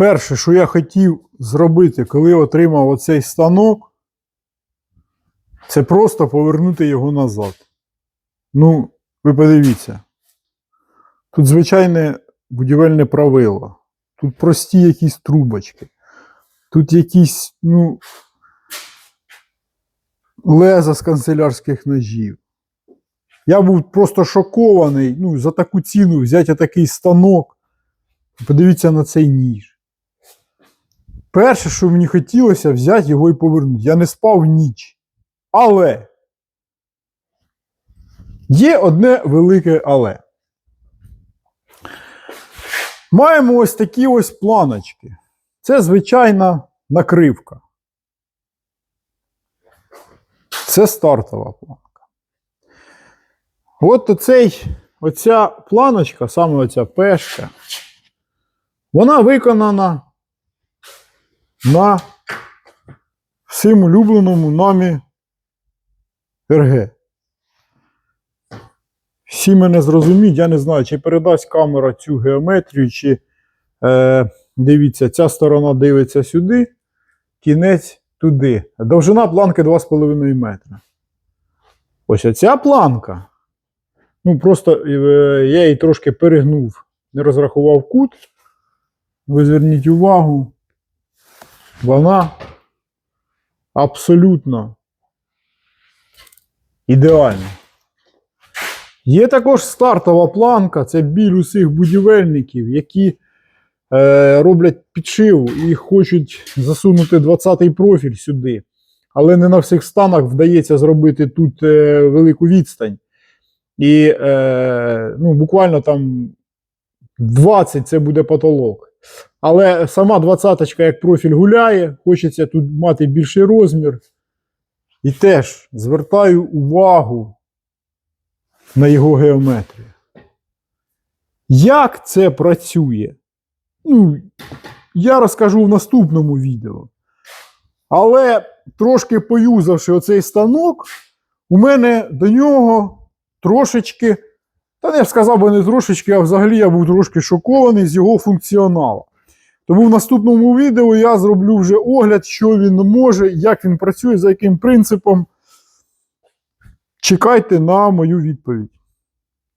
перше, що я хотів зробити, коли отримав оцей станок, це просто повернути його назад. Ну, ви подивіться. Тут звичайне будівельне правило. Тут прості якісь трубочки. Тут якісь, ну, леза з канцелярських ножів. Я був просто шокований. Ну, за таку ціну взяти такий станок. Подивіться на цей ніж. Перше, що мені хотілося, взяти його і повернути. Я не спав ніч. Але є одне велике але. Маємо ось такі ось планочки. Це звичайна накривка. Це стартова планка. От оцей, оця планочка, саме оця пешка, вона виконана на всім улюбленому нами РГ. Всі мене зрозуміють, я не знаю, чи передасть камера цю геометрію, чи е, дивіться, ця сторона дивиться сюди, кінець туди. Довжина планки 2,5 метра. Ось оця планка. Ну, просто е, я її трошки перегнув, не розрахував кут. Ви зверніть увагу, вона абсолютно ідеальна. Є також стартова планка, це біль усіх будівельників, які е, роблять підшиву і хочуть засунути 20-й профіль сюди. Але не на всіх станах вдається зробити тут е, велику відстань. І е, ну, буквально там 20 це буде потолок. Але сама 20 як профіль гуляє, хочеться тут мати більший розмір. І теж звертаю увагу на його геометрію. Як це працює? Ну, я розкажу в наступному відео. Але трошки поюзавши оцей станок, у мене до нього трошечки, та б сказав би не трошечки, а взагалі я був трошки шокований з його функціоналу. Тому в наступному відео я зроблю вже огляд, що він може, як він працює, за яким принципом. Чекайте на мою відповідь.